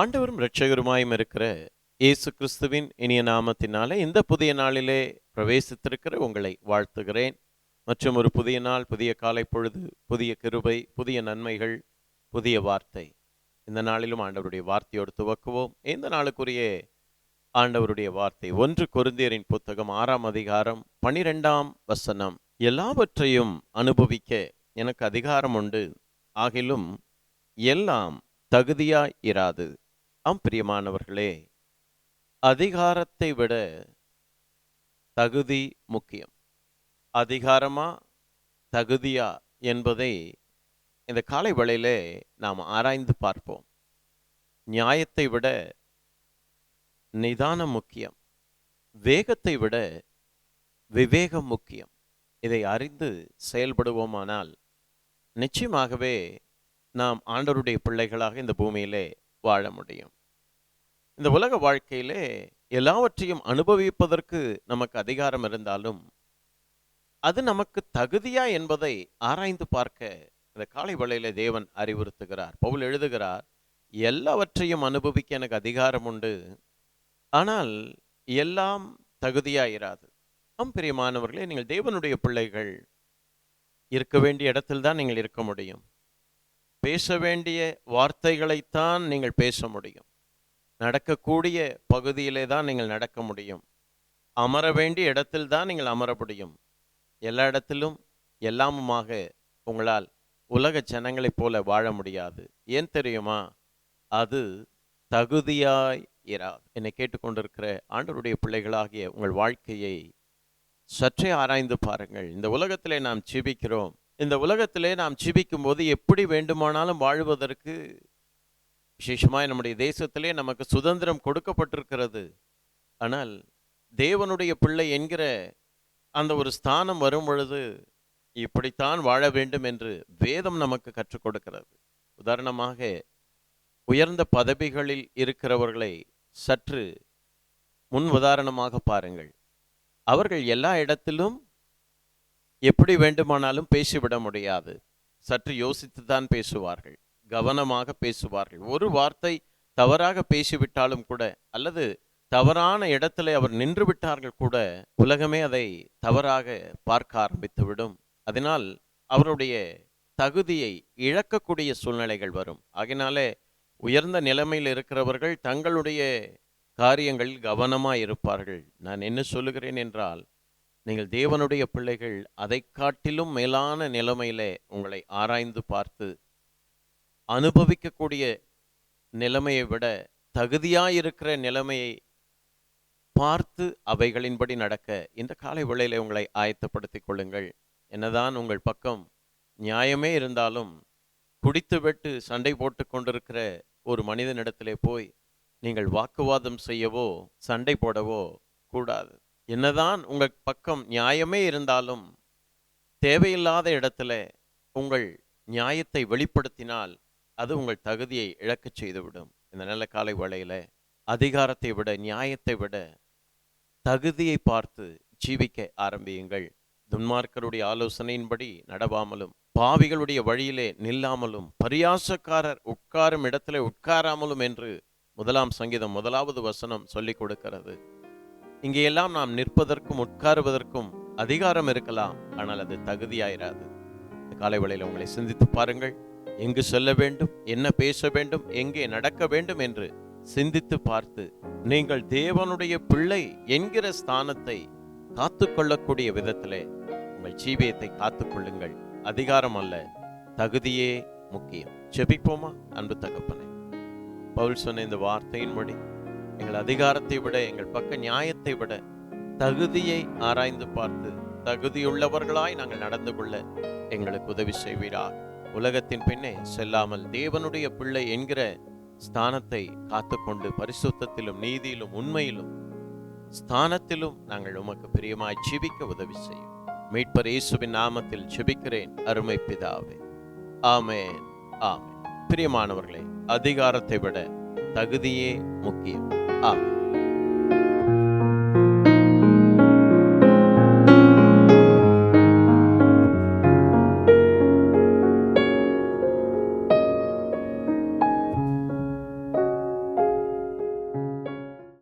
ஆண்டவரும் இரட்சகருமாயும் இருக்கிற இயேசு கிறிஸ்துவின் இனிய நாமத்தினாலே இந்த புதிய நாளிலே பிரவேசித்திருக்கிற உங்களை வாழ்த்துகிறேன். மற்றும் ஒரு புதிய நாள் புதிய காலை பொழுது புதிய கிருபை புதிய நன்மைகள் புதிய வார்த்தை. இந்த நாளிலும் ஆண்டவருடைய வார்த்தையோடு துவக்குவோம். இந்த நாளுக்குரிய ஆண்டவருடைய வார்த்தை ஒன்று கொருந்தியரின் புத்தகம் ஆறாம் அதிகாரம் பனிரெண்டாம் வசனம். எல்லாவற்றையும் அனுபவிக்க எனக்கு அதிகாரம் உண்டு. ஆகிலும் எல்லாம் தகுதியாய் இராது. ஆம் பிரியமானவர்களே அதிகாரத்தை விட தகுதி முக்கியம். அதிகாரமா தகுதியா என்பதை இந்த காலை வேளையிலே நாம் ஆராய்ந்து பார்ப்போம். நியாயத்தை விட நிதானம் முக்கியம். வேகத்தை விட விவேகம் முக்கியம். இதை அறிந்து செயல்படுவோமானால் நிச்சயமாகவே நாம் ஆண்டவருடைய பிள்ளைகளாக இந்த பூமியிலே வாழ முடியும். இந்த உலக வாழ்க்கையிலே எல்லாவற்றையும் அனுபவிப்பதற்கு நமக்கு அதிகாரம் இருந்தாலும் அது நமக்கு தகுதியா என்பதை ஆராய்ந்து பார்க்க இந்த காலை வேளையிலே தேவன் அறிவுறுத்துகிறார். பவுல் எழுதுகிறார் எல்லாவற்றையும் அனுபவிக்க எனக்கு அதிகாரம் உண்டு. ஆனால் எல்லாம் தகுதியாயிராது ஆம் பிரியமானவர்களே நீங்கள் தேவனுடைய பிள்ளைகள். இருக்க வேண்டிய இடத்தில்தான் நீங்கள் இருக்க முடியும். பேச வேண்டிய வார்த்தைகளைத்தான் நீங்கள் பேச முடியும். நடக்கக்கூடிய பகுதியிலே தான் நீங்கள் நடக்க முடியும். அமர வேண்டிய இடத்தில் தான் நீங்கள் அமர முடியும். எல்லா இடத்திலும் எல்லாமுமாக உங்களால் உலக ஜனங்களைப் போல வாழ முடியாது. ஏன் தெரியுமா? அது தகுதியாய் இராது என்னை கேட்டுக்கொண்டிருக்கிற ஆண்டவருடைய பிள்ளைகளாகிய உங்கள் வாழ்க்கையை சற்றே ஆராய்ந்து பாருங்கள். இந்த உலகத்திலே நாம் ஜீவிக்கிறோம். இந்த உலகத்திலே நாம் ஜீவிக்கும் போது எப்படி வேண்டுமானாலும் வாழ்வதற்கு விசேஷமாய் நம்முடைய தேசத்திலே நமக்கு சுதந்திரம் கொடுக்கப்பட்டிருக்கிறது. ஆனால் தேவனுடைய பிள்ளை என்கிற அந்த ஒரு ஸ்தானம் வரும் பொழுது இப்படித்தான் வாழ வேண்டும் என்று வேதம் நமக்கு கற்றுக் கொடுக்கிறது. உதாரணமாக உயர்ந்த பதவிகளில் இருக்கிறவர்களை சற்று முன் உதாரணமாக பாருங்கள். அவர்கள் எல்லா இடத்திலும் எப்படி வேண்டுமானாலும் பேசிவிட முடியாது. சற்று யோசித்து தான் பேசுவார்கள். கவனமாக பேசுவார்கள். ஒரு வார்த்தை தவறாக பேசிவிட்டாலும் கூட அல்லது தவறான இடத்துல அவர் நின்று விட்டார்கள் கூட உலகமே அதை தவறாக பார்க்க ஆரம்பித்துவிடும். அதனால் அவருடைய தகுதியை இழக்கக்கூடிய சூழ்நிலைகள் வரும். ஆகினாலே உயர்ந்த நிலைமையில் இருக்கிறவர்கள் தங்களுடைய காரியங்களில் கவனமாக இருப்பார்கள். நான் என்ன சொல்லுகிறேன் என்றால் நீங்கள் தேவனுடைய பிள்ளைகள் அதை காட்டிலும் மேலான நிலைமையிலே உங்களை ஆராய்ந்து பார்த்து அனுபவிக்கக்கூடிய நிலைமையை விட தகுதியாயிருக்கிற நிலைமையை பார்த்து அவைகளின்படி நடக்க இந்த காலை வேளையில் உங்களை ஆயத்தப்படுத்திக் கொள்ளுங்கள். என்னதான் உங்கள் பக்கம் நியாயமே இருந்தாலும் குடித்துவிட்டு சண்டை போட்டு கொண்டிருக்கிற ஒரு மனிதனிடத்திலே போய் நீங்கள் வாக்குவாதம் செய்யவோ சண்டை போடவோ கூடாது. என்னதான் உங்கள் பக்கம் நியாயமே இருந்தாலும் தேவையில்லாத இடத்துல உங்கள் நியாயத்தை வெளிப்படுத்தினால் அது உங்கள் தகுதியை இழக்கச் செய்துவிடும். இந்த நல்ல காலை வேளையில் அதிகாரத்தை விட நியாயத்தை விட தகுதியை பார்த்து ஜீவிக்க ஆரம்பியுங்கள். துன்மார்க்கருடைய ஆலோசனையின்படி நடவாமலும் பாவிகளுடைய வழியிலே நில்லாமலும் பரியாசக்காரர் உட்காரும் இடத்திலே உட்காராமலும் என்று முதலாம் சங்கீதம் முதலாவது வசனம் சொல்லிக் கொடுக்கிறது. இங்கே எல்லாம் நாம் நிற்பதற்கும் உட்காருவதற்கும் அதிகாரம் இருக்கலாம் ஆனால் அது தகுதியாயிராது. காலை வேளையில் உங்களை சிந்தித்து பாருங்கள். எங்கு செல்ல வேண்டும் என்ன பேச வேண்டும் எங்கே நடக்க வேண்டும் என்று சிந்தித்து பார்த்து நீங்கள் தேவனுடைய பிள்ளை என்கிற ஸ்தானத்தை காத்துக்கொள்ளக்கூடிய விதத்திலே உங்கள் ஜீவியத்தை காத்துக்கொள்ளுங்கள். அதிகாரம் அல்ல தகுதியே முக்கியம். செபிப்போமா அன்பு தகப்பனே? பவுல் சொன்ன இந்த வார்த்தையின்படி எங்கள் அதிகாரத்தை விட எங்கள் பக்க நியாயத்தை விட தகுதியை ஆராய்ந்து பார்த்து தகுதியுள்ளவர்களாய் நாங்கள் நடந்து கொள்ள எங்களுக்கு உதவி செய்வீராக. உலகத்தின் பின்னே செல்லாமல் தேவனுடைய பிள்ளை என்கிற ஸ்தானத்தை காத்துக்கொண்டு பரிசுத்தத்திலும் நீதியிலும் உண்மையிலும் ஸ்தானத்திலும் நாங்கள் உமக்கு பிரியமாய் ஜீவிக்க உதவி செய்யும். மீட்பர் இயேசுவின் நாமத்தில் ஜெபிக்கிறேன் அருமை பிதாவே. ஆமேன் ஆமே பிரியமானவர்களே அதிகாரத்தை விட தகுதியே முக்கியம். ஆமே